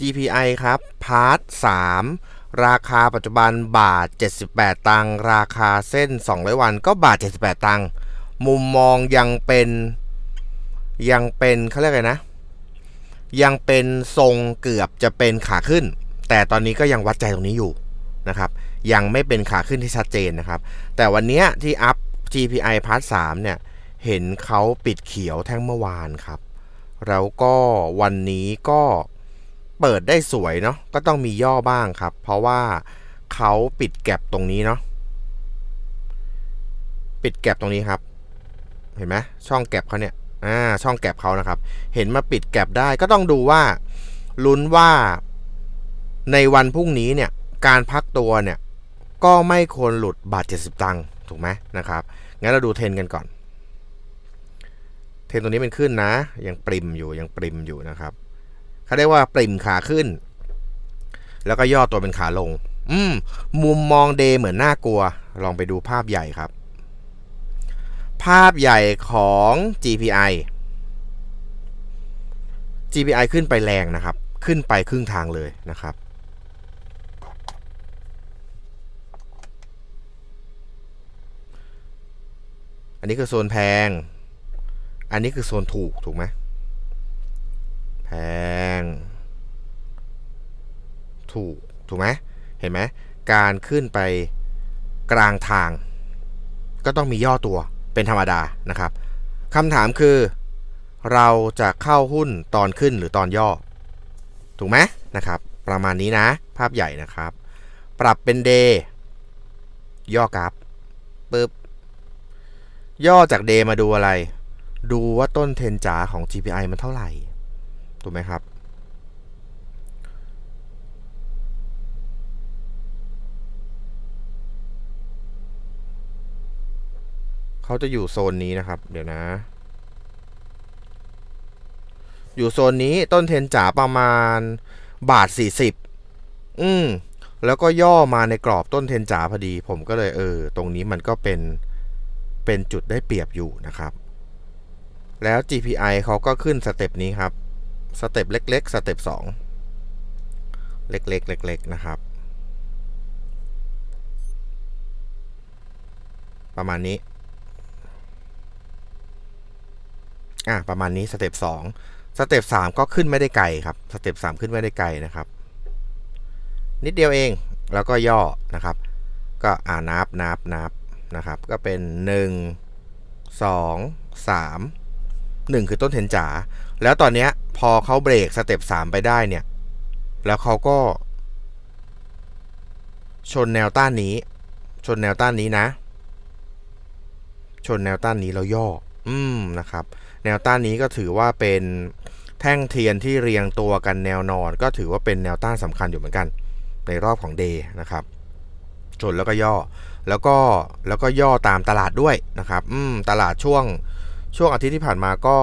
GPI ครับ พาร์ท 3 ราคาปัจจุบันบาท 78 ตังค์ราคาเส้น 200 วันก็บาท 78 ตังค์มุมมองยังเป็นยังเป็นเขาเรียกไรนะ ยังเป็นทรงเกือบจะเป็นขาขึ้น แต่ตอนนี้ก็ยังวัดใจตรงนี้อยู่นะครับยังไม่เป็นขาขึ้นที่ชัดเจนนะครับ แต่วันนี้ที่อัพ GPI พาร์ท 3 เนี่ย เห็นเขาปิดเขียวแท่งเมื่อวานครับ แล้วก็วันนี้ก็ เปิดได้สวยเนาะก็ต้องมีย่อบ้างครับ เพราะว่าเขาปิดแก็บตรงนี้เนาะปิดแก็บตรงนี้ครับ เห็นไหมช่องแก็บเขาเนี่ยอ่าช่องแก็บเขานะครับ เห็นมาปิดแก็บได้ก็ต้องดูว่าลุ้นว่าในวันพรุ่งนี้เนี่ยการพักตัวเนี่ยก็ไม่ควรหลุดบาท70 ตังค์ถูกไหมนะครับงั้นเราดูเทรนกันก่อน เทรนตัวนี้เป็นขึ้นนะ ยังปริมอยู่ยังปริมอยู่นะครับ เขาเรียกว่าปริ่มขาขึ้น แล้วก็ย่อตัวเป็นขาลง อืม มุมมองเดเหมือนน่ากลัว ลองไปดูภาพใหญ่ครับ ภาพใหญ่ของ GPI GPI ขึ้นไปแรงนะครับ ขึ้นไปครึ่งทางเลยนะครับอันนี้คือโซนแพง อันนี้คือโซนถูกถูกไหม แพง ถูก ถูกไหมเห็นไหมการขึ้นไปกลางทาง ก็ต้องมีย่อตัวเป็นธรรมดานะครับคำถามคือ เราจะเข้าหุ้นตอนขึ้นหรือตอนย่อ ถูกไหมนะครับ ประมาณนี้นะ ภาพใหญ่นะครับ ปรับเป็นเดย์ย่อกราฟปึ๊บย่อจากเดย์มาดูอะไร ดูว่าต้นเทนจ๋าของ GPI มันเท่าไหร่ ถูกไหมครับ เขาจะอยู่โซนนี้นะครับ เดี๋ยวนะ อยู่โซนนี้ต้นเทนจ๋าประมาณบาท40อืม แล้วก็ย่อมาในกรอบต้นเทนจ๋าพอดี ผมก็เลยเออ ตรงนี้มันก็เป็น เป็นจุดได้เปรียบอยู่นะครับ แล้ว GPI เขาก็ขึ้นสเต็ปนี้ครับ สเต็ปเล็ก ๆ สเต็ป2เล็ก ๆ เล็ก ๆ นะครับ ประมาณนี้ อะประมาณนี้สเต็ป2สเต็ป3ก็ขึ้นไม่ได้ไกลครับสเต็ป3ขึ้นไม่ได้ไกลนะครับ นิดเดียวเองแล้วก็ย่อนะครับ ก็อ่านับนับนับนะครับ ก็เป็น1 2 3 1คือต้นเทนจ๋าแล้วตอนเนี้ยพอเขาเบรกสเต็ป3ไปได้เนี่ย แล้วเขาก็ ชนแนวต้านนี้ ชนแนวต้านนี้นะ ชนแนวต้านนี้แล้วย่อ อืมนะครับ แนวต้านนี้ก็ถือว่าเป็นแท่งเทียนที่เรียงตัวกันแนวนอน ก็ถือว่าเป็นแนวต้านสำคัญอยู่เหมือนกัน ในรอบของเดย์นะครับชนแล้วก็ย่อแล้วก็แล้วก็ย่อตามตลาดด้วยนะครับอืมตลาดช่วงช่วงอาทิตย์ที่ผ่านมาก็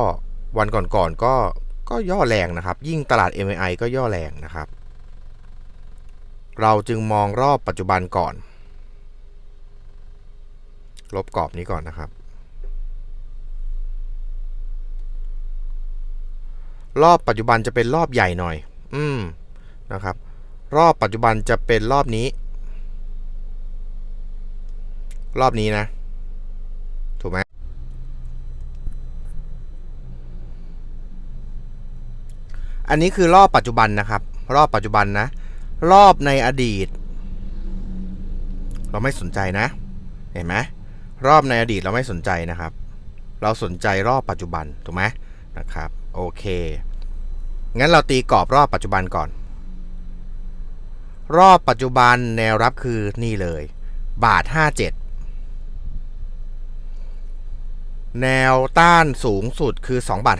วันก่อนๆกก็ก็ย่อแรงนะครับ ยิ่งตลาด MAI ก็ย่อแรงนะครับ เราจึงมองรอบปัจจุบันก่อน ลบกรอบนี้ก่อนนะครับ รอบปัจจุบันจะเป็นรอบใหญ่หน่อย อืมนะครับ รอบปัจจุบันจะเป็นรอบนี้ รอบนี้นะ ถูกไหมอันนี้คือรอบปัจจุบันนะครับ รอบปัจจุบันนะ รอบในอดีต เราไม่สนใจนะ เห็นไหมรอบในอดีตเราไม่สนใจนะครับ เราสนใจรอบปัจจุบันถูกไหมนะครับ โอเค งั้นเราตีกรอบรอบปัจจุบันก่อน รอบปัจจุบันแนวรับคือนี่เลย บาท 57 แนวต้านสูงสุดคือ2บาท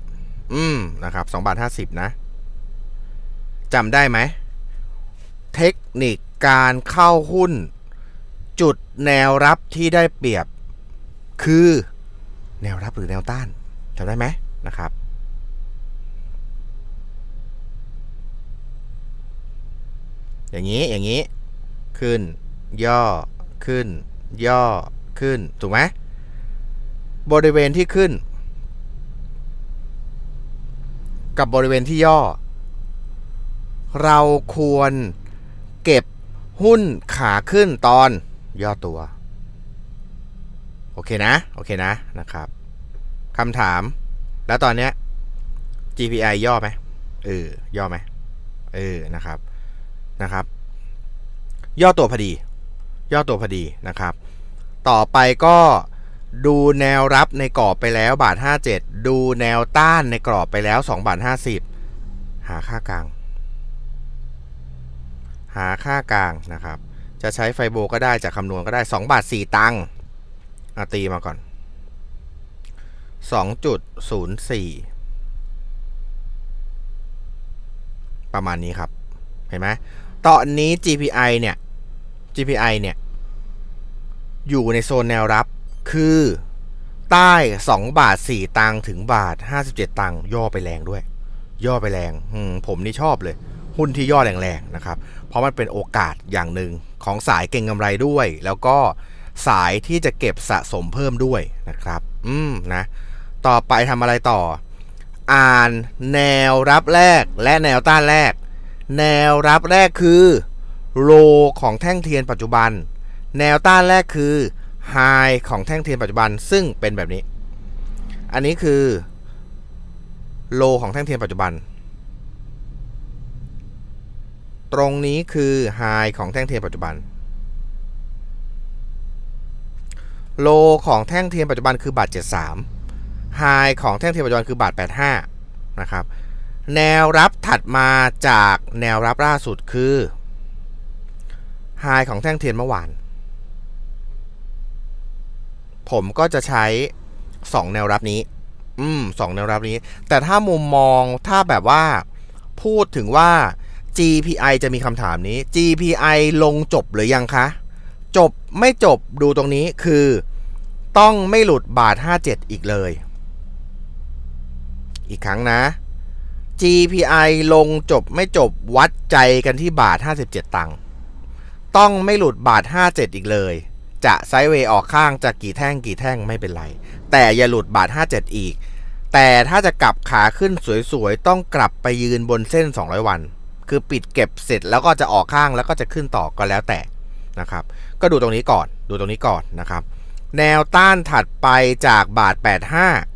50 อืมนะครับ2บาท50 นะจำได้ไหม เทคนิคการเข้าหุ้น จุดแนวรับที่ได้เปรียบ คือ แนวรับหรือแนวต้านจำได้ไหมนะครับ อย่างนี้อย่างนี้ ขึ้น ย่อขึ้น ย่อขึ้น ถูกไหมบริเวณที่ขึ้น กับบริเวณที่ย่อ เราควรเก็บหุ้นขาขึ้นตอนย่อตัว โอเคนะ โอเคนะนะครับคำถาม แล้วตอนเนี้ย GPI ย่อไหมเออย่อไหมเออนะครับ นะครับ ย่อตัวพอดี ย่อตัวพอดีนะครับ ต่อไปก็ดูแนวรับในกรอบไปแล้วบาท 57 ดูแนวต้านในกรอบไปแล้ว2บาท50 หาค่ากลาง หาค่ากลางนะครับ จะใช้ไฟโบก็ได้จากคำนวณก็ได้2บาท4ตังค์อะตีมาก่อน 2.04 ประมาณนี้ครับ เห็นไหมตอนนี้ GPI เนี่ย GPI เนี่ย อยู่ในโซนแนวรับ คือใต้ 2 บาท 4 ตังถึงบาท 57 ตังย่อไปแรงด้วย ย่อไปแรงมผมนี่ชอบเลย หุ้นที่ย่อแรงๆนะครับ เพราะมันเป็นโอกาสอย่างหนึ่งของสายเก่งกำไรด้วย แล้วก็สายที่จะเก็บสะสมเพิ่มด้วยนะครับ อืมนะ ต่อไปทำอะไรต่อ อ่านแนวรับแรกและแนวต้านแรก แนวรับแรกคือโลของแท่งเทียนปัจจุบัน แนวต้านแรกคือไฮของแท่งเทียนปัจจุบันซึ่งเป็นแบบนี้ อันนี้คือโลของแท่งเทียนปัจจุบัน ตรงนี้คือไฮของแท่งเทียนปัจจุบัน โลของแท่งเทียนปัจจุบันคือบาท73ไฮของแท่งเทียนปัจจุบันคือบาท85นะครับ แนวรับถัดมาจากแนวรับล่าสุดคือไฮของแท่งเทียนเมื่อวาน ผมก็จะใช้ 2 แนวรับนี้ อืมสองแนวรับนี้ แต่ถ้ามุมมองถ้าแบบว่าพูดถึงว่า GPI จะมีคำถามนี้ GPI ลงจบหรือยังคะ จบไม่จบดูตรงนี้คือ ต้องไม่หลุดบาท 57 อีกเลย อีกครั้งนะ GPI ลงจบไม่จบวัดใจกันที่บาท 57 ตังค์ ต้องไม่หลุดบาท 57 อีกเลย จะไซด์เวย์ออกข้างจะกี่แท่งกี่แท่งไม่เป็นไร แต่อย่าหลุดบาท 57 อีก แต่ถ้าจะกลับขาขึ้นสวยๆ ต้องกลับไปยืนบนเส้น 200 วัน คือปิดเก็บเสร็จแล้วก็จะออกข้างแล้วก็จะขึ้นต่อก็แล้วแต่นะครับ ก็ดูตรงนี้ก่อน ดูตรงนี้ก่อนนะครับ แนวต้านถัดไปจากบาท 85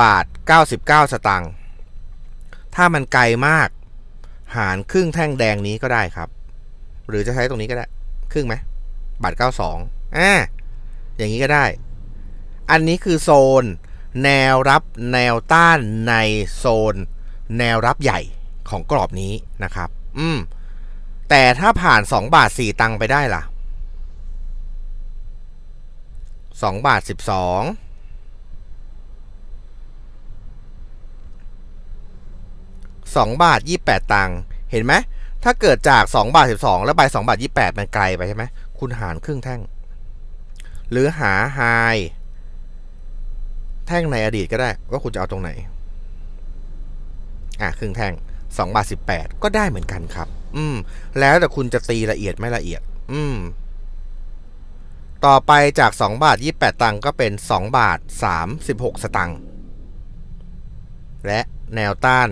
บาท 99 สตางค์ ถ้ามันไกลมาก หารครึ่งแท่งแดงนี้ก็ได้ครับ หรือจะใช้ตรงนี้ก็ได้ ครึ่งไหม บาท 92อ่าอย่างนี้ก็ได้ อันนี้คือโซน แนวรับแนวต้านในโซน แนวรับใหญ่ของกรอบนี้นะครับ อืม แต่ถ้าผ่าน 2 บาท 4 ตังค์ไปได้ล่ะ 2 บาท 12 2 บาท 28 ตังค์ เห็นไหม ถ้าเกิดจาก 2 บาท 12 แล้วไป 2 บาท 28 มันไกลไปใช่ไหม คุณหารครึ่งแท่ง หรือหาไฮแท่งในอดีตก็ได้ ว่าคุณจะเอาตรงไหน อะ ครึ่งแท่ง 2 บาท 18 ก็ได้เหมือนกันครับ อืม แล้วแต่คุณจะตีละเอียดไม่ละเอียด อืม ต่อไปจาก 2 บาท 28 ตังค์ก็เป็น 2 บาท 36 สตังค์ และแนวต้าน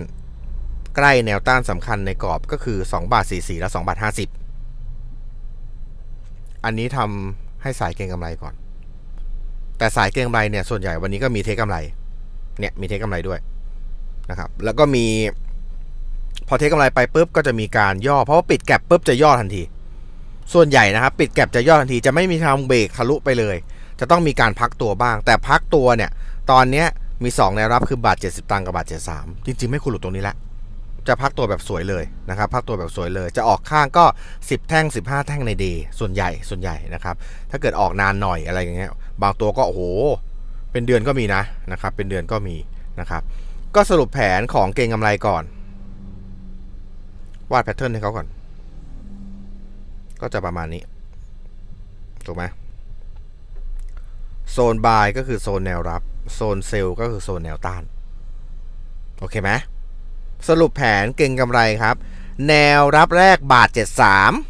ใกล้แนวต้านสำคัญในกรอบก็คือ 2 บาท 44 และ2บาท 50 อันนี้ทำให้สายเก็งกำไรก่อน แต่สายเก็งกำไรเนี่ยส่วนใหญ่วันนี้ก็มีเทคกำไรเนี่ยมีเทคกำไรด้วยนะครับแล้วก็มีพอเทคกำไรไปปุ๊บก็จะมีการย่อ เพราะว่าปิดแก็บปุ๊บจะย่อทันที ส่วนใหญ่นะครับ ปิดแก็บจะย่อทันทีจะไม่มีทางเบรกทะลุไปเลย จะต้องมีการพักตัวบ้าง แต่พักตัวเนี่ย ตอนเนี้ยมี2แนวรับคือบาท70 ตังค์กับบาท73 จริงๆ ไม่ควรหลุดตรงนี้และ จะพักตัวแบบสวยเลยนะครับพักตัวแบบสวยเลย จะออกข้างก็ 10 แท่ง 15 แท่งในเดย์ส่วนใหญ่ส่วนใหญ่นะครับ ถ้าเกิดออกนานหน่อยอะไรอย่างเงี้ย บางตัวก็โอ้โห เป็นเดือนก็มีนะนะครับ เป็นเดือนก็มีนะครับ ก็สรุปแผนของเกงกำไรก่อน วาดแพทเทิร์นให้เขาก่อน ก็จะประมาณนี้ ถูกไหมโซนบายก็คือโซนแนวรับ โซนเซลล์ก็คือโซนแนวต้าน โอเคไหม สรุปแผนเก่งกำไรครับ แนวรับแรกบาท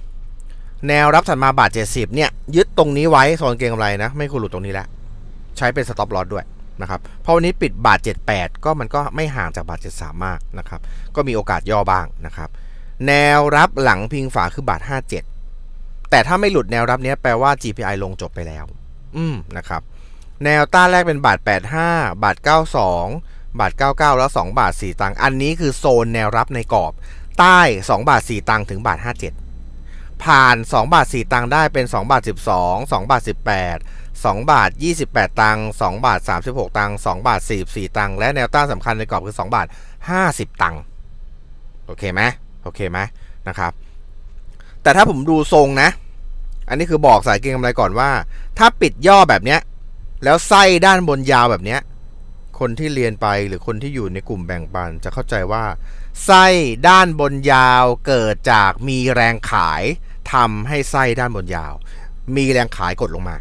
73 แนวรับถัดมาบาท 70 เนี่ย ยึดตรงนี้ไว้โซนเก่งกำไรนะ ไม่ควรหลุดตรงนี้แล้วใช้เป็นสต็อปลอสด้วยนะครับเพราะวันนี้ปิดบาท 78 ก็มันก็ไม่ห่างจากบาท 73 มากนะครับ ก็มีโอกาสย่อบ้างนะครับ แนวรับหลังพิงฝาคือบาท 57 แต่ถ้าไม่หลุดแนวรับเนี้ยแปลว่า GPI ลงจบไปแล้ว อืมนะครับ แนวต้านแรกเป็นบาท 85 บาท 92 บาท 99 แล้ว 2 บาท 4 ตังค์อันนี้คือโซนแนวรับในกรอบ ใต้ 2 บาท 4 ตังค์ถึงบาท 57 ผ่าน 2 บาท 4 ตังค์ได้เป็น 2 บาท 12 2 บาท 18 2 บาท 28 ตังค์2บาท 36 ตังค์2บาท 44 ตังค์และแนวต้านสำคัญในกรอบคือ 2 บาท 50 ตังค์โอเคไหมโอเคไหมนะครับ แต่ถ้าผมดูทรงนะ อันนี้คือบอกสายเก็งกำไรก่อนว่า ถ้าปิดย่อแบบเนี้ย แล้วไส้ด้านบนยาวแบบเนี้ย คนที่เรียนไปหรือคนที่อยู่ในกลุ่มแบ่งปันจะเข้าใจว่า ไส้ด้านบนยาวเกิดจากมีแรงขายทำให้ไส้ด้านบนยาว มีแรงขายกดลงมา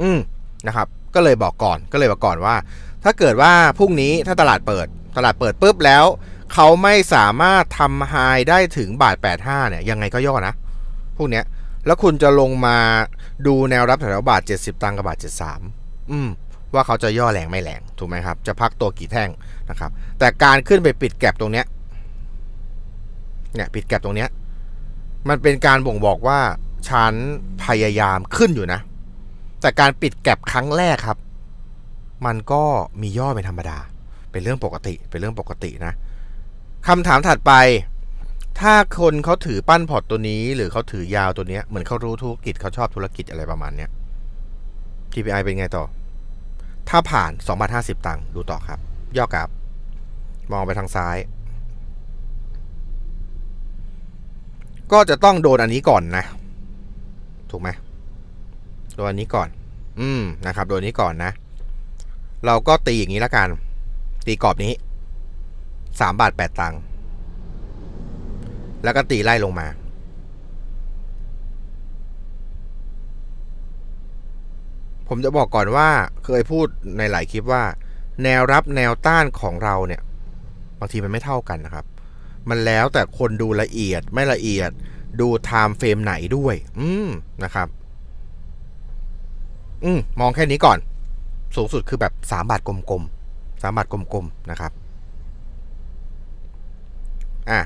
อืมนะครับ ก็เลยบอกก่อนก็เลยบอกก่อนว่า ถ้าเกิดว่าพรุ่งนี้ถ้าตลาดเปิด ตลาดเปิดปุ๊บแล้ว เขาไม่สามารถทำไฮได้ถึงบาท 85 เนี่ย ยังไงก็ย่อนะพวกเนี้ย แล้วคุณจะลงมาดูแนวรับแถวบาท 70 ตังค์กับบาท 73 อืม ว่าเขาจะย่อแรงไม่แรงถูกไหมครับ จะพักตัวกี่แท่งนะครับ แต่การขึ้นไปปิดแก็บตรงเนี้ยเนี่ยปิดแก็บตรงเนี้ยมันเป็นการบ่งบอกว่าฉันพยายามขึ้นอยู่นะ แต่การปิดแก็บครั้งแรกครับ มันก็มีย่อเป็นธรรมดา เป็นเรื่องปกติ เป็นเรื่องปกตินะคำถามถัดไป ถ้าคนเขาถือปั้นพอร์ตตัวนี้ หรือเขาถือยาวตัวเนี้ยเหมือนเขารู้ธุรกิจเขาชอบธุรกิจอะไรประมาณเนี้ย GPI เป็นไงต่อ ถ้าผ่าน 2 บาท 50 ตังค์ ดูต่อครับ ย่อกราฟมองไปทางซ้าย ก็จะต้องโดนอันนี้ก่อนนะ ถูกไหมโดนอันนี้ก่อน อืม นะครับ โดนอันนี้ก่อนนะ เราก็ตีอย่างนี้ละกัน ตีกรอบนี้สามบาทแปดตังค์ แล้วก็ตีไล่ลงมา ผมจะบอกก่อนว่าเคยพูดในหลายคลิปว่า แนวรับแนวต้านของเราเนี่ย บางทีมันไม่เท่ากันนะครับ มันแล้วแต่คนดูละเอียดไม่ละเอียดดูไทม์เฟรมไหนด้วย อืมนะครับ อืมมองแค่นี้ก่อน สูงสุดคือแบบ3บาทกลมๆ3บาทกลมๆนะครับ อะ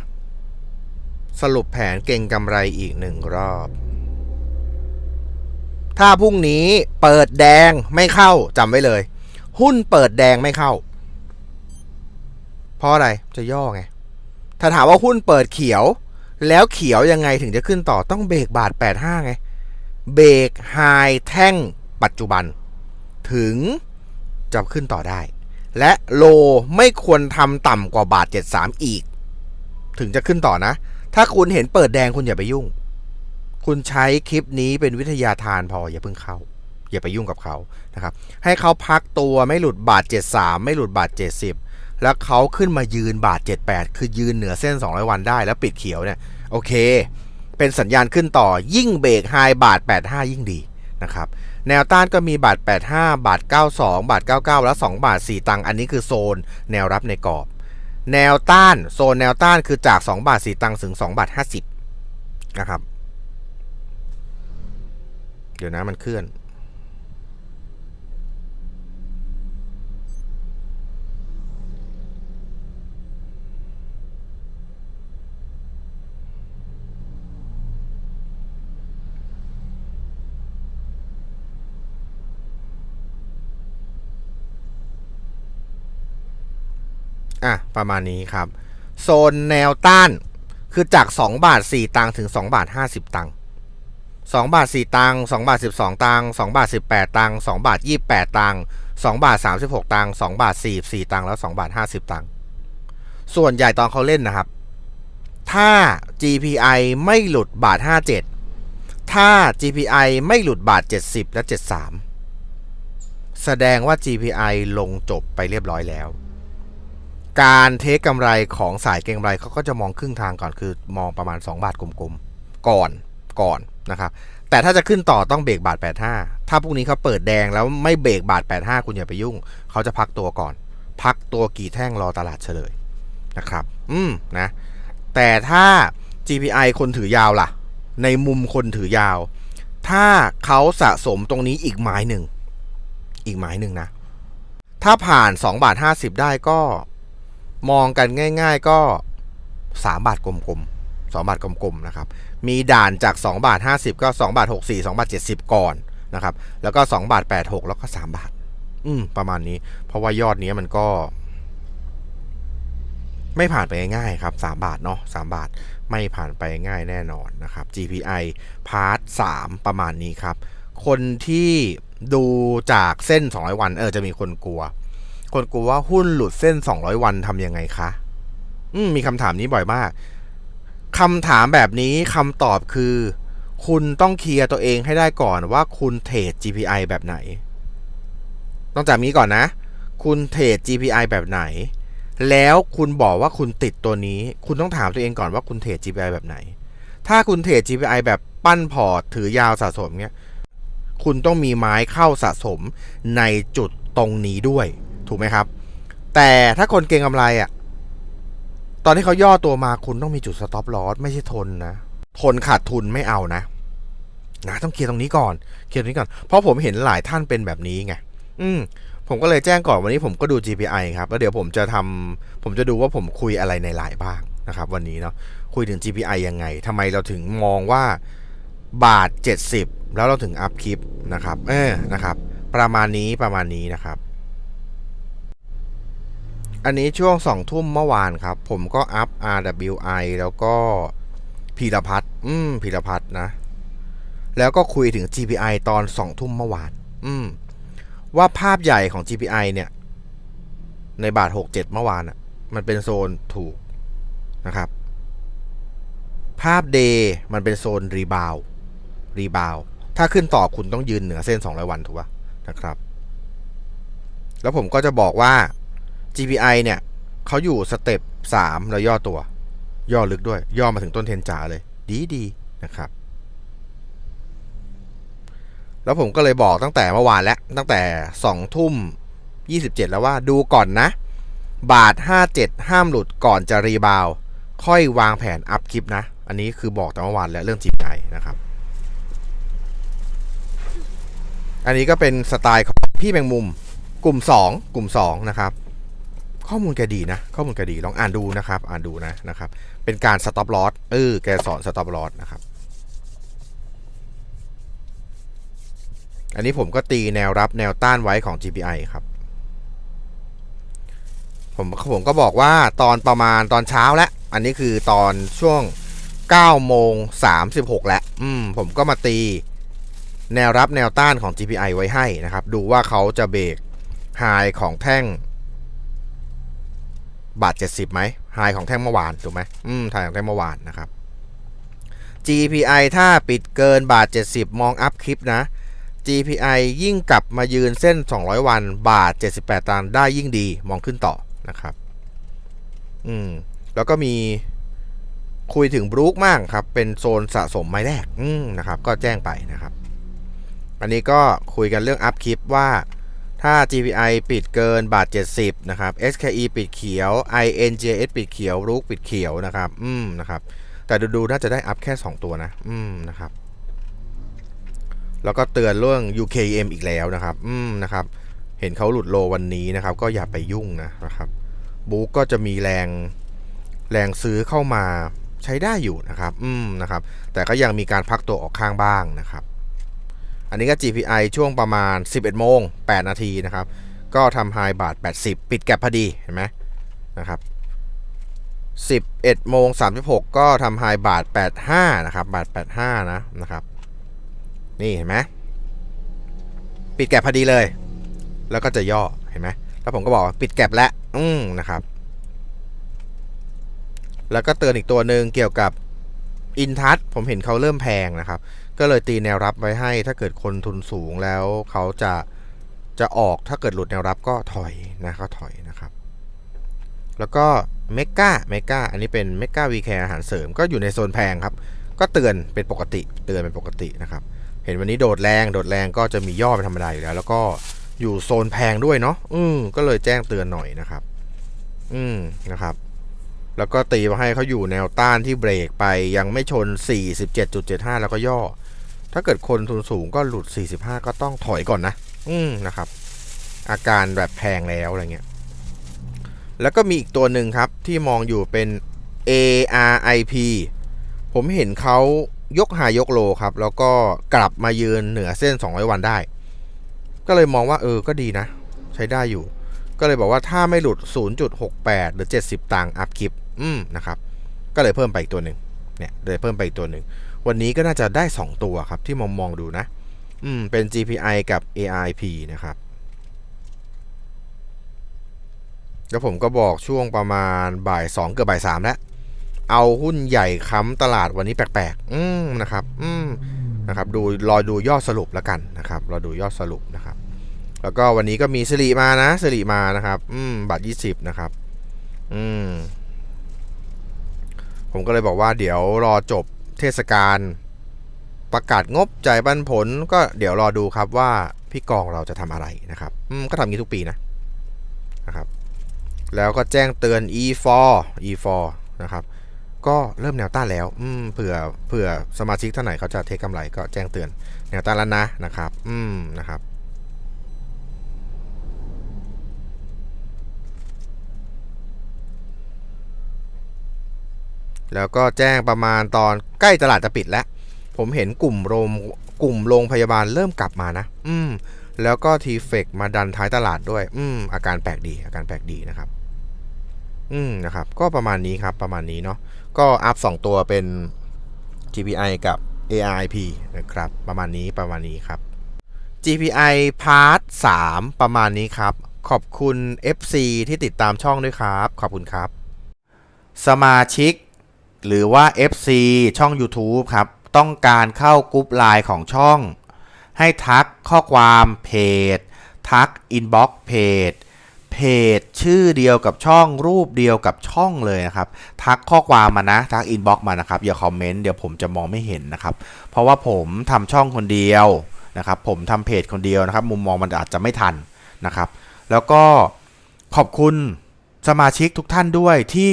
สรุปแผนเก่งกำไรอีกหนึ่งรอบ ถ้าพรุ่งนี้เปิดแดงไม่เข้าจำไว้เลย หุ้นเปิดแดงไม่เข้า เพราะอะไรจะย่อไง ถ้าถามว่าหุ้นเปิดเขียว แล้วเขียวยังไงถึงจะขึ้นต่อต้องเบรกบาท 85 ไง เบรกไฮแท่งปัจจุบัน ถึงจะขึ้นต่อได้ และโลไม่ควรทำต่ำกว่าบาท 73 อีก ถึงจะขึ้นต่อนะ ถ้าคุณเห็นเปิดแดงคุณอย่าไปยุ่ง คุณใช้คลิปนี้เป็นวิทยาทานพออย่าเพิ่งเข้า อย่าไปยุ่งกับเขานะครับ ให้เขาพักตัวไม่หลุดบาท 73 ไม่หลุดบาท 70 แล้วเขาขึ้นมายืนบาท 78 คือยืนเหนือเส้น 200 วันได้ แล้วปิดเขียวเนี่ยโอเค เป็นสัญญาณขึ้นต่อยิ่งเบรกไฮบาท 85 ยิ่งดีนะครับแนวต้านก็มีบาท 85 บาท 92 บาท 99 แล้ว 2 บาท 4 ตังค์อันนี้คือโซนแนวรับในกรอบ แนวต้านโซนแนวต้านคือจาก 2 บาท 4 ตังค์ถึง 2 บาท 50 นะครับ เดี๋ยวนะมันเคลื่อน อะ ประมาณนี้ครับ โซนแนวต้านคือจาก 2 บาท 4 ตังค์ถึง 2 บาท 50 ตังค์ 2 บาท 4 ตังค์2บาท 12 ตังค์2บาท 18 ตังค์2บาท 28 ตังค์2บาท 36 ตังค์2บาท 44 ตังค์แล้ว2บาท 50 ตังค์ส่วนใหญ่ตอนเขาเล่นนะครับ ถ้า GPI ไม่หลุดบาท 57 ถ้า GPI ไม่หลุดบาท 70 และ 73 แสดงว่า GPI ลงจบไปเรียบร้อยแล้ว การเทคกำไรของสายเก็งกำไรเขาก็จะมองครึ่งทางก่อนคือมองประมาณ 2 บาทกลมๆ ก่อนก่อน นะครับแต่ถ้าจะขึ้นต่อต้องเบรกบาท 85 ถ้าพรุ่งนี้เขาเปิดแดงแล้วไม่เบรกบาท 85 คุณอย่าไปยุ่ง เขาจะพักตัวก่อน พักตัวกี่แท่งรอตลาดเฉลยนะครับ อืมนะ แต่ถ้า GPI คนถือยาวล่ะ ในมุมคนถือยาว ถ้าเขาสะสมตรงนี้อีกไม้หนึ่ง อีกไม้หนึ่งนะ ถ้าผ่าน2บาท50 ได้ก็มองกันง่าย ๆ ก็3บาทกลมๆ2บาทกลมๆนะครับ มีด่านจาก 2 บาท 50 ก็ 2 บาท 64 2 บาท 70 ก่อนนะครับ แล้วก็ 2 บาท 86 แล้วก็ 3 บาท อืม ประมาณนี้ เพราะว่ายอดนี้มันก็ ไม่ผ่านไปง่ายครับ 3 บาทเนาะ3บาทไม่ผ่านไปง่ายแน่นอนนะครับ GPI พาร์ท3ประมาณนี้ครับ คนที่ดูจากเส้น 200 วัน เออ จะมีคนกลัว คนกลัวว่าหุ้นหลุดเส้น 200 วันทำยังไงคะ อืม มีคำถามนี้บ่อยมาก คำถามแบบนี้คำตอบคือ คุณต้องเคลียร์ตัวเองให้ได้ก่อนว่าคุณเทรด GPI แบบไหน ต้องจากนี้ก่อนนะ คุณเทรด GPI แบบไหน แล้วคุณบอกว่าคุณติดตัวนี้ คุณต้องถามตัวเองก่อนว่าคุณเทรด GPI แบบไหน ถ้าคุณเทรด GPI แบบปั้นพอร์ตถือยาวสะสมเนี้ย คุณต้องมีไม้เข้าสะสมในจุดตรงนี้ด้วย ถูกไหมครับ แต่ถ้าคนเก็งกำไรอะ่ะ ตอนที่เขาย่อตัวมาคุณต้องมีจุดสต็อปลอสไม่ใช่ทนนะ ทนขาดทุนไม่เอานะ นะ ต้องเคลียร์ตรงนี้ก่อน เคลียร์ตรงนี้ก่อน เพราะผมเห็นหลายท่านเป็นแบบนี้ไง อืม ผมก็เลยแจ้งก่อนวันนี้ผมก็ดู GPI ครับ แล้วเดี๋ยวผมจะทำผมจะดูว่าผมคุยอะไรในหลายบ้างนะครับ วันนี้เนาะ คุยถึง GPI ยังไงทำไมเราถึงมองว่าบาท 70 แล้วเราถึงอัพคลิปนะครับ เออ นะครับ ประมาณนี้ ประมาณนี้นะครับ อันนี้ช่วงสองทุ่มเมื่อวานครับ ผมก็อัพ RWI แล้วก็พีรพัฒน์อืมพีรพัฒน์นะ แล้วก็คุยถึง GPI ตอนสองทุ่มเมื่อวาน อืม ว่าภาพใหญ่ของ GPI เนี่ย ในบาท67เมื่อวานอะ มันเป็นโซนถูกนะครับ ภาพ Day มันเป็นโซนรีบาวรีบาวถ้าขึ้นต่อคุณต้องยืนเหนือเส้น 200 วันถูกปะนะครับ แล้วผมก็จะบอกว่า GPI เนี่ยเขาอยู่สเต็ป3แล้วย่อตัว ย่อลึกด้วย ย่อมาถึงต้นเทนจ๋าเลย ดีดีนะครับ แล้วผมก็เลยบอกตั้งแต่เมื่อวานแล้วตั้งแต่2ทุ่ม27แล้วว่าดูก่อนนะ บาท57ห้ามหลุดก่อนจะรีบาว ค่อยวางแผนอัพคลิปนะ อันนี้คือบอกแต่เมื่อวานแล้วเรื่อง GPI นะครับ อันนี้ก็เป็นสไตล์ของพี่แมงมุมกลุ่ม 2 กลุ่ม 2 นะครับ ข้อมูลแกดีนะ ข้อมูลแกดีลองอ่านดูนะครับ อ่านดูนะนะครับ เป็นการสต็อปลอสเออแกสอนสต็อปลอสนะครับ อันนี้ผมก็ตีแนวรับแนวต้านไว้ของ GPI ครับ ผมผมก็บอกว่าตอนประมาณตอนเช้าแล้วอันนี้คือตอนช่วง9โมง36 แล้วอืมผมก็มาตี แนวรับแนวต้านของ GPI ไว้ให้นะครับ ดูว่าเขาจะเบรกไฮของแท่ง บาท70ไหมไฮของแท่งเมื่อวานถูกไหมอืมไฮของแท่งเมื่อวานนะครับ GPI ถ้าปิดเกินบาท 70 มองอัพคลิปนะ GPI ยิ่งกลับมายืนเส้น 200 วันบาท 78 ตังค์ได้ยิ่งดีมองขึ้นต่อนะครับ อืม แล้วก็มีคุยถึงบรูคมากครับ เป็นโซนสะสมไม้แรก อืมนะครับ ก็แจ้งไปนะครับ อันนี้ก็คุยกันเรื่องอัพคลิปว่า ถ้า GPI ปิดเกินบาท 70 นะครับ SKE ปิดเขียว INJS ปิดเขียวรูกปิดเขียวนะครับ อืมนะครับ แต่ดูๆน่าจะได้อัพแค่ 2 ตัวนะ อืมนะครับ แล้วก็เตือนเรื่อง UKM อีกแล้วนะครับ อืมนะครับ เห็นเขาหลุดโลวันนี้นะครับ ก็อย่าไปยุ่งนะนะครับบุ๊กก็จะมีแรงแรงซื้อเข้ามาใช้ได้อยู่นะครับ อืมนะครับ แต่ก็ยังมีการพักตัวออกข้างบ้างนะครับ อันนี้ก็ GPI ช่วงประมาณ 11 โมง 8 นาทีนะครับ ก็ทำไฮบาท 80 ปิดแก็บพอดี เห็นไหมนะครับ 11 โมง 36 ก็ทำไฮบาท 85 นะครับ บาท 85 นะนะครับ นี่เห็นไหมปิดแก็บพอดีเลย แล้วก็จะย่อ เห็นไหมแล้วผมก็บอกปิดแก็บแล้ว อืมนะครับ แล้วก็เตือนอีกตัวหนึ่งเกี่ยวกับอินทัศผมเห็นเขาเริ่มแพงนะครับ ก็เลยตีแนวรับไว้ให้ ถ้าเกิดคนทุนสูงแล้วเขาจะจะออกถ้าเกิดหลุดแนวรับก็ถอยนะก็ถอยนะครับ แล้วก็เมกาเมกาอันนี้เป็นเมกาวีแคร์อาหารเสริมก็อยู่ในโซนแพงครับ ก็เตือนเป็นปกติเตือนเป็นปกตินะครับ เห็นวันนี้โดดแรงโดดแรงก็จะมีย่อเป็นธรรมดาอยู่แล้ว แล้วก็อยู่โซนแพงด้วยเนาะอืมก็เลยแจ้งเตือนหน่อยนะครับ อืมนะครับ แล้วก็ตีมาให้เขาอยู่แนวต้านที่เบรกไปยังไม่ชน 47.75 แล้วก็ย่อ ถ้าเกิดคนทุนสูงก็หลุด 45 ก็ต้องถอยก่อนนะ อืมนะครับ อาการแบบแพงแล้วอะไรเงี้ย แล้วก็มีอีกตัวหนึ่งครับที่มองอยู่เป็น ARIP ผมเห็นเขายกหายกโลครับ แล้วก็กลับมายืนเหนือเส้น 200 วันได้ ก็เลยมองว่าเออก็ดีนะ ใช้ได้อยู่ ก็เลยบอกว่าถ้าไม่หลุด 0.68 หรือ 70 ตังค์อัพคลิป อืมนะครับ ก็เลยเพิ่มไปอีกตัวหนึ่งเนี่ยเลยเพิ่มไปอีกตัวหนึ่ง วันนี้ก็น่าจะได้ 2 ตัวครับที่มองมองดูนะ อืม เป็น GPI กับ ARP นะครับ แล้วผมก็บอกช่วงประมาณบ่าย 2 เกือบบ่าย 3 แล้ว เอาหุ้นใหญ่ค้ำตลาดวันนี้แปลกๆ อืมนะครับ อืมนะครับ ดูรอดูยอดสรุปแล้วกันนะครับ รอดูยอดสรุปนะครับ แล้วก็วันนี้ก็มีสิริมานะสิริมานะครับ อืม บาท20นะครับ อืม ผมก็เลยบอกว่าเดี๋ยวรอจบ เทศกาลประกาศงบจ่ายปันผล ก็เดี๋ยวรอดูครับว่าพี่กองเราจะทำอะไรนะครับอืมก็ทำงี้ทุกปีนะนะครับ แล้วก็แจ้งเตือน E4 E4 นะครับ ก็เริ่มแนวต้านแล้วอืมเผื่อเผื่อสมาชิกท่านไหนเขาจะเทคกำไรก็แจ้งเตือนแนวต้านแล้วนะนะครับ อืมนะครับ แล้วก็แจ้งประมาณตอนใกล้ตลาดจะปิดแล้ว ผมเห็นกลุ่มโรงกลุ่มโรงพยาบาลเริ่มกลับมานะ อืม แล้วก็ทีเฟกมาดันท้ายตลาดด้วย อืม อาการแปลกดี อาการแปลกดีนะครับ อืม นะครับ ก็ประมาณนี้ครับ ประมาณนี้เนาะ ก็อัพสองตัวเป็น GPI กับ ARIP นะครับ ประมาณนี้ ประมาณนี้ครับ GPI Part 3 ประมาณนี้ครับ ขอบคุณ FC ที่ติดตามช่องด้วยครับ ขอบคุณครับ สมาชิก หรือว่า FC ช่อง YouTube ครับ ต้องการเข้ากรุ๊ปไลน์ของช่อง ให้ทักข้อความเพจ ทักอินบ็อกซ์เพจเพจชื่อเดียวกับช่องรูปเดียวกับช่องเลยนะครับ ทักข้อความมานะ ทักอินบ็อกซ์มานะครับ อย่าคอมเมนต์เดี๋ยวผมจะมองไม่เห็นนะครับ เพราะว่าผมทำช่องคนเดียวนะครับ ผมทำเพจคนเดียวนะครับ มุมมองมันอาจจะไม่ทันนะครับ แล้วก็ขอบคุณสมาชิกทุกท่านด้วยที่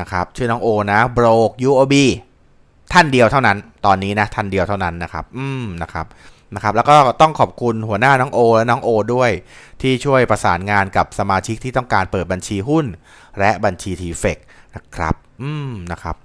นะครับชื่อน้องโอนะโบรก UOB ท่านเดียวเท่านั้น ตอนนี้นะท่านเดียวเท่านั้นนะครับ อืมนะครับนะครับ แล้วก็ต้องขอบคุณหัวหน้าน้องโอและน้องโอด้วย ที่ช่วยประสานงานกับสมาชิกที่ต้องการเปิดบัญชีหุ้น และบัญชีทีเฟกนะครับ อืมนะครับ